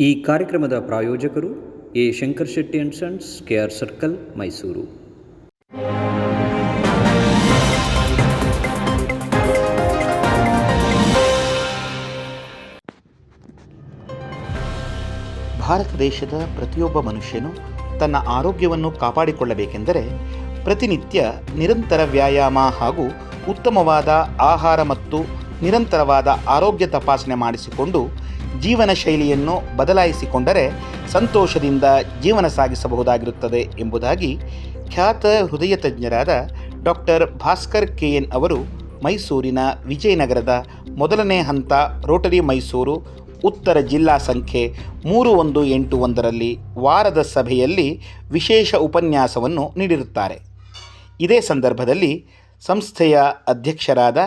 ಈ ಕಾರ್ಯಕ್ರಮದ ಪ್ರಾಯೋಜಕರು A Shankar Shetty and sons KR circle, Mysuru. Bharata ದೇಶದ ಪ್ರತಿಯೊಬ್ಬ ಮನುಷ್ಯನು ತನ್ನ ಆರೋಗ್ಯವನ್ನು ಕಾಪಾಡಿಕೊಳ್ಳಬೇಕೆಂದರೆ ಪ್ರತಿನಿತ್ಯ ನಿರಂತರ ವ್ಯಾಯಾಮ ಹಾಗೂ ಉತ್ತಮವಾದ ಆಹಾರ ಮತ್ತು ನಿರಂತರವಾದ ಆರೋಗ್ಯ ತಪಾಸಣೆ ಮಾಡಿಸಿಕೊಂಡು ಜೀವನ ಶೈಲಿಯನ್ನು ಬದಲಾಯಿಸಿಕೊಂಡರೆ ಸಂತೋಷದಿಂದ ಜೀವನ ಸಾಗಿಸಬಹುದಾಗಿರುತ್ತದೆ ಎಂಬುದಾಗಿ ಖ್ಯಾತ ಹೃದಯ ತಜ್ಞರಾದ ಡಾಕ್ಟರ್ ಭಾಸ್ಕರ್ ಕೆ ಎನ್ ಅವರು ಮೈಸೂರಿನ ವಿಜಯನಗರದ ಮೊದಲನೇ ಹಂತ ರೋಟರಿ ಮೈಸೂರು ಉತ್ತರ ಜಿಲ್ಲಾ ಸಂಖ್ಯೆ ಮೂರು ಒಂದು ಎಂಟು ಒಂದರಲ್ಲಿ ವಾರದ ಸಭೆಯಲ್ಲಿ ವಿಶೇಷ ಉಪನ್ಯಾಸವನ್ನು ನೀಡಿರುತ್ತಾರೆ. ಇದೇ ಸಂದರ್ಭದಲ್ಲಿ ಸಂಸ್ಥೆಯ ಅಧ್ಯಕ್ಷರಾದ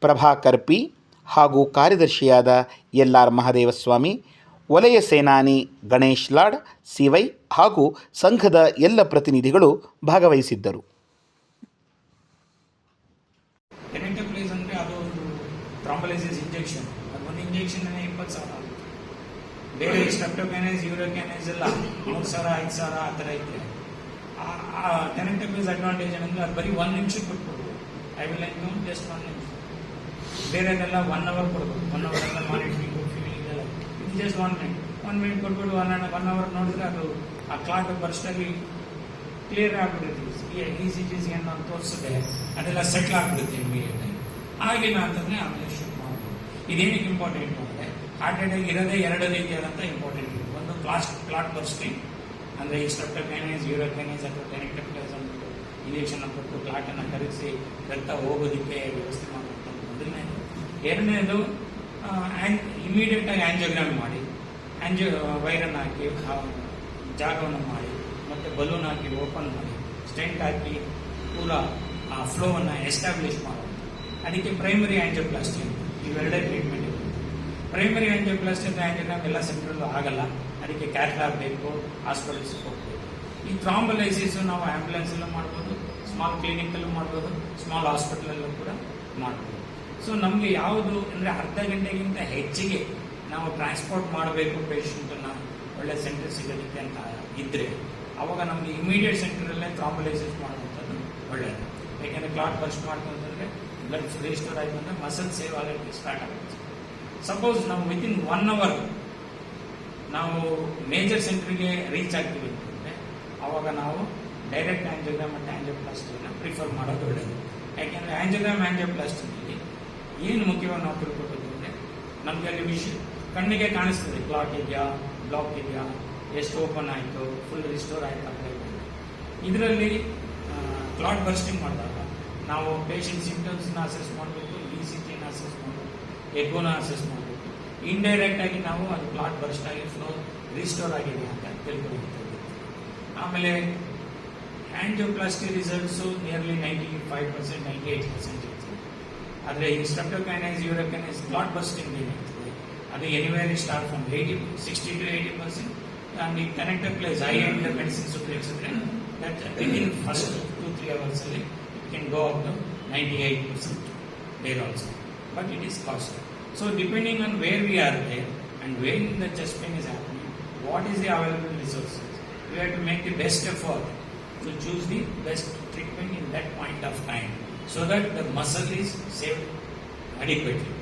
ಪ್ರಭಾಕರ್ ಪಿ. ಹಾಗೂ ಕಾರ್ಯದರ್ಶಿಯಾದ ಎಲ್ ಆರ್ ಮಹದೇವಸ್ವಾಮಿ ವಲಯ ಸೇನಾನಿ ಗಣೇಶ್ ಲಾಡ್, ಸಿವೈ ಹಾಗೂ ಸಂಘದ ಎಲ್ಲ ಪ್ರತಿನಿಧಿಗಳು ಭಾಗವಹಿಸಿದ್ದರು. ಬೇರೆ ಸ್ಟ್ರಪ್ಟೋಕ್ಯಾನೈಸ್ ಯೂರೋಕ್ಯಾನೈಸ್ ಎಲ್ಲ ಮೂರು ಸಾವಿರ, ಐದು ಸಾವಿರ ಆ ಥರ ಇದ್ರೆ. ಆ ಟೆನೆಂಟಿವ್ ಅಡ್ವಾಂಟೇಜ್ ಏನಂದ್ರೆ ಅದು ಬರೀ ಒಂದು ನಿಮಿಷಕ್ಕೆ ಕೊಟ್ಬಿಡ್ಬೋದು. I will like no just one ನಿಮಿಷ. ಬೇರೆದೆಲ್ಲ ಒನ್ ಅವರ್ ಕೊಡ್ಬೋದು ಒನ್ ಅವರ್ ಎಲ್ಲ ಮಾನಿಟ್ರಿಂಗು ಫೀಲಿಂಗ್ ಎಲ್ಲ. ಇದು just one minute one minute ಕೊಟ್ಬಿಟ್ಟು ಒನ್ ಒನ್ ಅವರ್ ನೋಡಿದ್ರೆ ಅದು ಆ ಕ್ಲಾಟ್ ಬರ್ಸ್ಟಾಗಿ ಕ್ಲಿಯರ್ ಆಗ್ಬಿಡುತ್ತೆ. E C C G C ಅನ್ನು ತೋರಿಸಿದ್ರೆ ಅದೆಲ್ಲ ಸೆಟ್ಲ್ ಆಗ್ಬಿಡುತ್ತೆ ಇಮಿಡಿಯೇಟ್ ಆಗಿಲ್ಲ ಅಂತಂದ್ರೆ ಆಮೇಲೆ ಶೂಟ್ ಮಾಡ್ಬೋದು. ಇದೇನಕ್ಕೆ ಇಂಪಾರ್ಟೆಂಟ್ ಅಂದರೆ ಹಾರ್ಟ್ ಅಟ್ಯಾಕ್ ಇರೋದೇ ಎರಡು ರೀತಿಯಾದಂಥ ಇಂಪಾರ್ಟೆಂಟ್ ಇದೆ ಒಂದು ಕ್ಲಾಸ್ ಕ್ಲಾಟ್ ಬರ್ಸ್ಟಿಂಗ್ ಅಂದರೆ ಈ ಸ್ಟ್ರೆಪ್ಟೋಕ್ಯಾನೈಸ್ ಯೂರೋಕ್ಯಾನೈಸ್ ಅಥವಾ ಟೆನಿಕ್ಟಪ್ಲೈಸ್ ಅಂದ್ಬಿಟ್ಟು ಇಂಜೆಕ್ಷನ್ ಕೊಟ್ಟು ಕ್ಲಾಟನ್ನು ಕರೆಸಿ ರಕ್ತ ಹೋಗೋದಕ್ಕೆ ವ್ಯವಸ್ಥೆ ಮಾಡುವಂಥದ್ದು ಮೊದಲನೇದು ಎರಡನೇದು ಇಮಿಡಿಯೇಟ್ ಆಗಿ ಆಂಜಿಯೋಗ್ರಾಮ್ ಮಾಡಿ ಆಂಜಿಯೋ ವೈರನ್ ಹಾಕಿ ಜಾಗವನ್ನು ಮಾಡಿ, ಮತ್ತೆ ಬಲೂನ್ ಹಾಕಿ ಓಪನ್ ಮಾಡಿ ಸ್ಟೆಂಟ್ ಹಾಕಿ ಪೂರ, ಆ ಫ್ಲೋವನ್ನು ಎಸ್ಟಾಬ್ಲಿಷ್ ಮಾಡೋದು ಅದಕ್ಕೆ ಪ್ರೈಮರಿ ಆಂಜಿಯೋಪ್ಲಾಸ್ಟಿ ಅಂತ. ಇವೆರಡೇ ಟ್ರೀಟ್ಮೆಂಟ್ ಪ್ರೈಮರಿ ಆಂಜಿಯೋಪ್ಲಾಸ್ಟಿ ಅಂತ ಆಂಜಿಯೋಗ್ರಾಮ್ ಎಲ್ಲ ಸೆಂಟ್ರಲ್ಲೂ ಆಗಲ್ಲ. ಅದಕ್ಕೆ ಕ್ಯಾಟ್ಲಾಗ್ ಬೇಕು ಹಾಸ್ಪಿಟಲ್ಸ್ ಹೋಗ್ಬೇಕು. ಈ ಥ್ರಾಂಬಲೈಸಿಸ್ ನಾವು ಆಂಬ್ಯುಲೆನ್ಸ್ ಅಲ್ಲೂ ಮಾಡ್ಬೋದು ಸ್ಮಾಲ್ ಕ್ಲಿನಿಕಲ್ಲೂ ಮಾಡ್ಬೋದು ಸ್ಮಾಲ್ ಹಾಸ್ಪಿಟಲಲ್ಲೂ ಕೂಡ ಮಾಡ್ಬೋದು. ಸೊ ನಮಗೆ ಯಾವುದು ಅಂದರೆ ಅರ್ಧ ಗಂಟೆಗಿಂತ ಹೆಚ್ಚಿಗೆ ನಾವು ಟ್ರಾನ್ಸ್ಪೋರ್ಟ್ ಮಾಡಬೇಕು ಪೇಷಂಟನ್ನು ಒಳ್ಳೆ ಸೆಂಟರ್ ಸಿಗೋದಕ್ಕೆ ಅಂತ ಇದ್ದರೆ ಅವಾಗ ನಮಗೆ ಇಮಿಡಿಯೇಟ್ ಸೆಂಟರಲ್ಲೇ ಥ್ರಾಂಬಲೈಸಿಸ್ ಮಾಡುವಂಥದ್ದು ಒಳ್ಳೆಯದು ಯಾಕೆಂದರೆ ಕ್ಲಾಟ್ ಫಸ್ಟ್ ಮಾಡ್ತು ಅಂತಂದರೆ ಬ್ಲಡ್ ರಿಜಿಸ್ಟರ್ ಆಯಿತು ಅಂದರೆ ಮಸಲ್ ಸೇವ್ ಆಗೋಕ್ಕೆ ಸ್ಟಾರ್ಟ್ ಆಗುತ್ತೆ. ಸಪೋಸ್ ನಾವು ವಿತಿನ್ ಒನ್ ಅವರ್ ನಾವು ಮೇಜರ್ ಸೆಂಟ್ರಿಗೆ ರೀಚ್ ಆಗ್ತೀವಿ ಅಂತಂದರೆ, ಅವಾಗ ನಾವು ಡೈರೆಕ್ಟ್ ಆ್ಯಂಜಿಯೋಗ್ರಾಮ್ ಮತ್ತು ಆ್ಯಂಜಿಯೋಪ್ಲಾಸ್ಟಿನ ಪ್ರಿಫರ್ ಮಾಡೋದು ಒಳ್ಳೆಯದು ಯಾಕೆಂದರೆ ಆ್ಯಂಜಿಯೋಗ್ರಾಮ್ ಆಂಜಿಯೋಪ್ಲಾಸ್ಟಿನಲ್ಲಿ ಏನು ಮುಖ್ಯವಾಗಿ ನಾವು ತಿಳ್ಕೊಬೇಕು ಅಂದರೆ ನಮಗೆ ಅಲ್ಲಿ ವಿಷಯ ಕಣ್ಣಿಗೆ ಕಾಣಿಸ್ತದೆ. ಕ್ಲಾಕ್ ಇದೆಯಾ ಬ್ಲಾಕ್ ಇದೆಯಾ ಎಷ್ಟು ಓಪನ್ ಆಯಿತು ಫುಲ್ ರಿಸ್ಟೋರ್ ಆಯಿತು ಅಂತ ಇದರಲ್ಲಿ ಕ್ಲಾಟ್ ಬರ್ಸ್ಟಿಂಗ್ ಮಾಡಿದಾಗ ನಾವು ಪೇಷಂಟ್ ಸಿಂಟಮ್ಸ್ನ ಅಸೆಸ್ ಮಾಡಬೇಕು ಇ ಸಿ ಜಿನ ಅಸೆಸ್ ಮಾಡಬೇಕು ಎಗೋನ ಅಸೆಸ್ ಮಾಡಬೇಕು. ಇಂಡೈರೆಕ್ಟ್ ಆಗಿ ನಾವು ಅದು ಕ್ಲಾಟ್ ಬರ್ಸ್ಟ್ ಆಗಿ ಫ್ಲೋ ರಿಸ್ಟೋರ್ ಆಗಿದೆ ಅಂತ ತಿಳ್ಕೊಳ್ತೇವೆ ಆಮೇಲೆ angioplasty results nearly ninety five percent ninety eight percent ಆದರೆ ಈ ಸ್ಟ್ರೆಪ್ಟೋಕೈನೈಸ್ ಯೂರೋಕೈನೈಸ್ ಕ್ಲಾಟ್ ಬರ್ಸ್ಟಿಂಗ್ ಏನಿರ್ತದೆ ಅದು anywhere start from eighty sixty to eighty percent and ಈ connected place I and medicines ಉಪಯೋಗಿಸಿದ್ರೆ that within first two three ಅವರ್ಸಲ್ಲಿ it can go up to ninety eight percent there also but it is cost so depending on where we are there and where in the chest pain is happening what is the available resources we have to make the best effort to choose the best treatment in that point of time so that the muscle is saved adequately.